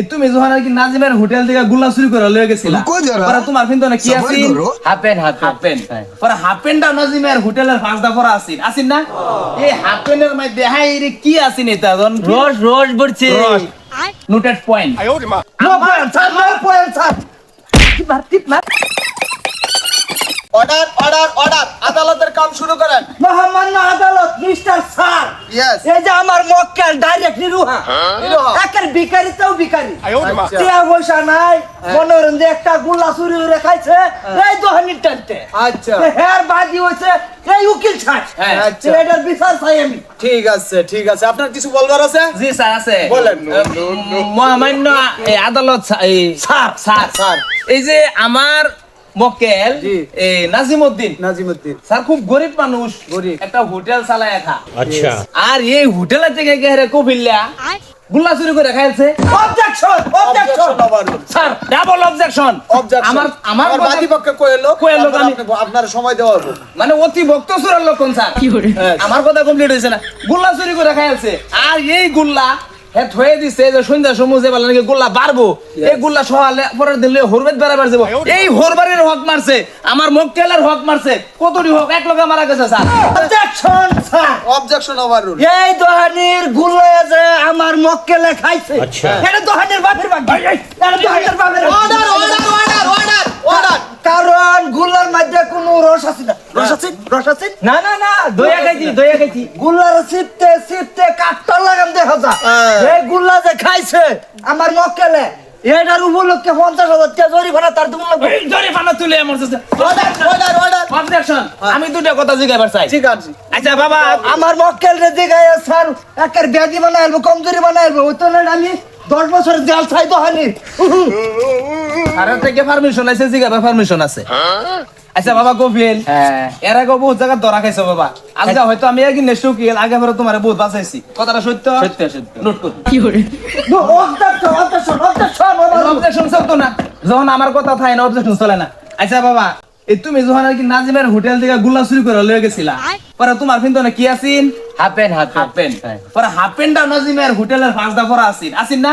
এই তুমি যখন আর কি নাজিমের হোটেল থেকে গুলা চুরি করে লয়ে গেছিলা পরে তোমার কিন্তু না কি আছে আছিল হাফেন হাফেন। হাফেন। পরে হাফেনটা নাজিমের হোটেলের ফাঁসদা পরা আছিল আছিল না? এই হাফেনের মধ্যে হাই রে কি আছিল এটা জন? রস রস পড়ছে। Noted point no point sir no point sir কি মার টিপ মার অর্ডার অর্ডার অর্ডার আদালতের কাম শুরু করেন মহামান্য আদালত মিস্টার স্যার ইয়েস এই যে আমার মক্কেল ডাইরেক্ট নিরুহা। একের ভিখারি আচ্ছা। টিয়া পয়সা নাই একটা গুল্লা চুরি করে খাইছে এই দোহানির টানতে। হেয়ার বাজি হয়েছে এই উকিল ছাড়। হ্যাঁ, আচ্ছা। এটার বিচার চাই আমি। ঠিক আছে ঠিক আছে। আপনার কিছু বলবার আছে? জি স্যার আছে। বলেন। মহামান্য এই আদালত স্যার স্যার। স্যার। এই যে আমার মক্কেল নাজিমউদ্দিন নাজিমউদ্দিন স্যার খুব গরিব মানুষ গরিব। একটা হোটেল চালায় একা। আচ্ছা। আর এই হোটেল থেকে গেরে গুল্লা চুরি করে খাইছে। Objection objection sir double objection আমার আমার পক্ষে কইলো কইলো আমি আপনার সময় দেওয়া মানে অতি ভক্ত সুরের লোক স্যার? আমার কথা কমপ্লিট হইছে না। গুল্লা চুরি করে খাইছে। আর এই গুল্লা হে থয়ে দিছে যে সন্ধ্যা সময় যে বলে নাকি গুল্লা বাড়বো এই গুল্লা সহালে পরের দিন লইয়া হরবেত বেড়াবার যাব। এই হরবারের হক মারছে আমার মক্কেলের হক মারছে। কতটি হক? এক লগে মারা গেছে sir. Objection sir. Objection overrule এই দোহানির যে আমার মক্কেলে খাইছে আচ্ছা। এটা দোহানির বাপের বাড়ি এটা দোহানির বাপের order order order order order কারণ গুল্লার মধ্যে কোনো রস আছে না? রস আছে? রস আছে? না না না দয়া খাইছি দয়া খাইছি। গুল্লার কাঠটা হ্যাঁ। এই গুল্লা যে খাইছে আমার মক্কেলে এটার উপলক্ষে পঞ্চাশ হাজার টাকা জরিমানা তার তুমি এই তুলে আমার অবজেকশন আমি দুটা কথা জিজ্ঞাসা চাই। ঠিক আছে। আচ্ছা বাবা। আমার মক্কেল রে দিগায় স্যার একের ব্যাধি বানাইবো কমজোরি বানাইবো ওই তো আমি দশ বছর জেল চাই তো হানি আরে থেকে পারমিশন আছে জিজ্ঞাসা পারমিশন আছে। আচ্ছা বাবা কপিল হ্যাঁ। এর আগে বহুত জায়গা ধরা খাইছো বাবা। আজকে হয়তো আমি একদিন উকিল আগে পরে তোমার বহুত বাঁচাইছি। কথাটা সত্য? সত্য সত্য। নোট কর। অবজেকশন চলতো না। যখন আমার কথা থাকে না অবজেকশন চলে না। আচ্ছা বাবা এই তুমি যখন আর কি নাজিমের হোটেল থেকে গুল্লা চুরি করে লয়ে গেছিলা পরে তোমার কিন্তু না কি আছিন? হাফেন হাফেন হাফেন হ্যাঁ। পরে হাফেনটা নাজিমের হোটেলের ফাঁসদা পরা আছিন। আছিন না?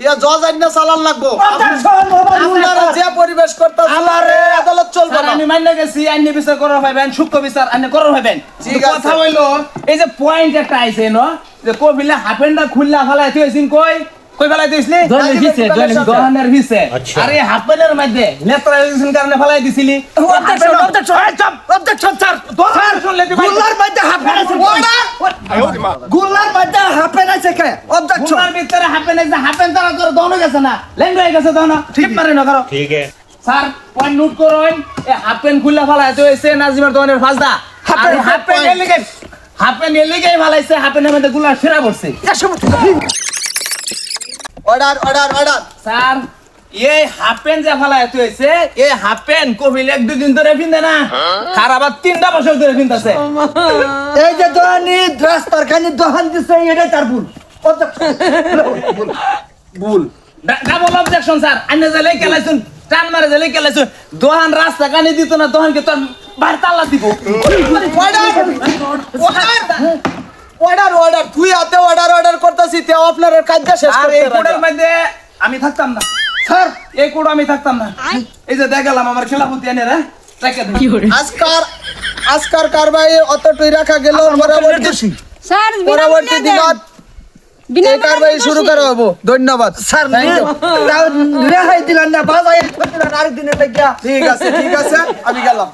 ইয়া জজ আইনা চালান লাগবো। অবজেকশন আপনারা যে পরিবেশ করতে আমার এই আদালত চলবে স্যার, না। আমি মান্য গেছি আইন বিচার করার ভাইবেন সূক্ষ্ম বিচার আইন করার ভাইবেন ঠিক কিন্তু আছে। কথা হইল এই যে পয়েন্ট একটা আইছে ন? যে কবিলে হাফেনটা খুললা ফেলাই তুইছিন কই? কই ফেলাই তুইছলি দোহানের ভিতরে, দোহানের ভিতরে। দোহানের আচ্ছা। আরে হাফেনের মধ্যে লেত্রা দিছিন কারণে ফেলাই দিছিলি। অবজেকশন অবজেকশন অবজেকশন স্যার দোহান শুনলে তুই গুল্লার মধ্যে হাফেন আছে গুল্লার মধ্যে হাফেন দেখে অবজেকশন তোমার ভিতরে হাপেন এই যে হাপেন তারা করে দনো গেছে না। লেন্ড হয়ে গেছে দনো ঠিক মারে না করো? ঠিক আছে স্যার পয়েন্ট নোট করুন। এই হাপেন খুলে ফেলা এত এসে নাজিমের দনের ফাজদা হাপেন হাপেন এলিগে হাপেন এলিগে ফেলাইছে হাপেনের মধ্যে গুলা ফেরা পড়ছে। অর্ডার অর্ডার অর্ডার স্যার এই হাফেন যে ফেলাই তো এসে এই হাফেন কবিল এক দুই দিন ধরে পিন্দে না। আর তিনটা বছর ধরে পিন্দাছে এই যে দোহানি রাস্তার খানি দোহান দিছে এটাই তার ভুল। ভুল। Double objection sir. আন্য জেলে কেলাইছুন টান মারে জেলে কেলাইছুন দোহান রাস্তা কানি দিত না দোহানকে তোর বাইরে তাল্লা দিব? অর্ডার অর্ডার তুই হাতে অর্ডার অর্ডার করতেছি তে আপনার কাজ শেষ আর এই মধ্যে আমি থাকতাম না। স্যার এই কোড আমি থাকতাম না এই যে দেখালাম আমার খেলাপতি এনে রে আজকার আজকার কারবাই অতটুই রাখা গেল পরবর্তী স্যার পরবর্তী দিনত বিনা কারবাই শুরু করা হব ধন্যবাদ স্যার রেহাই দিলেন না বাজাই দিনের লাগিয়া ঠিক আছে ঠিক আছে আমি গেলাম